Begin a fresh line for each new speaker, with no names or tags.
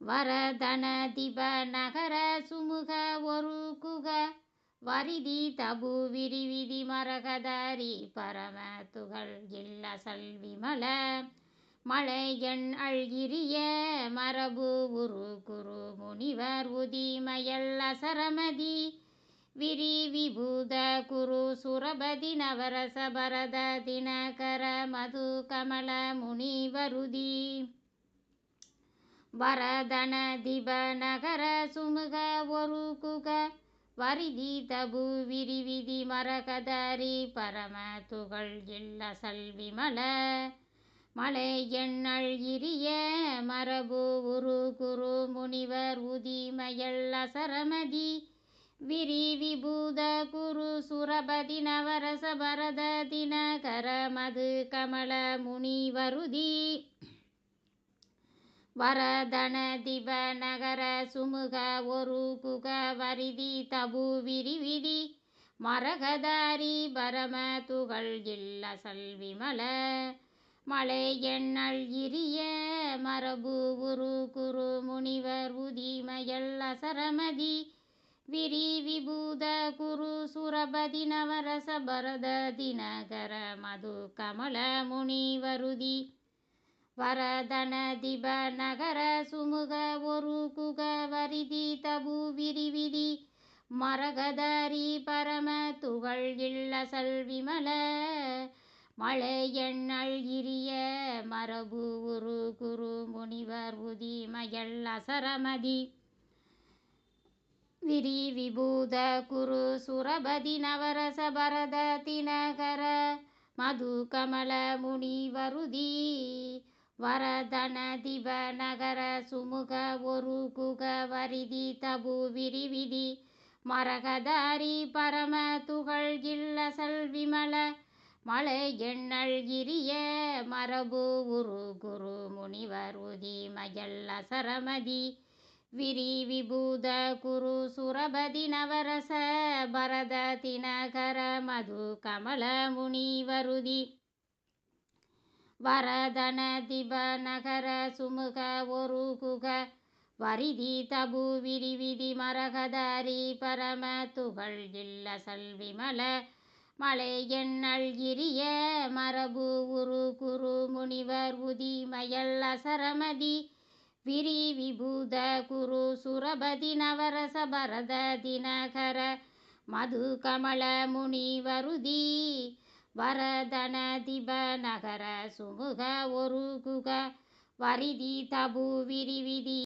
வரதன திப நகர சுமுக ஒரு குக வரிதி தபு விரிவிதி மரகதரி பரம துகள் இல்லசல் விமல மலையன் அழ்கிரிய மரபு உரு குரு முனிவர் உதிமயல் அசரமதி விரி விபூத குரு சுரபதி நவரச பரத தினகர மது கமல முனிவருதி. வரதன திப நகர சுமுக ஒரு குக வரிதி தபு விரிவிதி மரகதரி பரம துகள் இல்லசல் மலை. எண்ணல் இரிய மரபு உரு குரு முனிவர் உதிமயல் அசரமதி. விரி விபூத குரு சுரபதி நவரச பரத தினகர மது கமல முனிவருதி. வரதன திவ நகர சுமுக ஒரு குக வரிதி தபு விரிவிதி. மரகதாரி பரம துகள் இல்ல சல்விமல மலை எண்ணல் இரிய மரபு உரு குரு முனிவர் உதிமயல் அசரமதி. விரி விபூத குரு சுரபதி நவரச பரத தினகர மது கமல முனிவருதி வரதனதிப நகர சுமுக ஒரு குக வரிதி தபு விரிவிதி மரகதரி பரம துகள் இல்லசல் விமல. மழை எண்ணல் இரிய மரபு உரு குரு முனிவர் உதிமயல் அசரமதி. விரி விபூத குரு சுரபதி நவரச பரத தினகர மது கமல முனிவருதி. வரதன திப நகர சுமுக ஒரு குக வரிதி தபு விரிவிதி. மரகதாரி பரம துகள் இல்லசல் விமல எண்ணல் இரிய மரபு உரு குரு முனிவர் உதிமயல் சரமதி விரி விபூத குரு சுரபதி நவரச பரத தினகர மது கமல முனிவருதி. வரதன திப நகர சுமுக ஒரு குக வரிதி தபு விரிவிதி மரகதாரி பரம துகள் இல்லசல் மலை எண்ணல் இரிய மரபு உரு குரு முனிவர் உதிமயல் அசரமதி விரி விபூத குரு சுரபதி நவரச பரத தினகர மது கமல முனிவருதி வரதன திப நகர சுமுக ஒரு குக வரிதி தபு விரிவிதி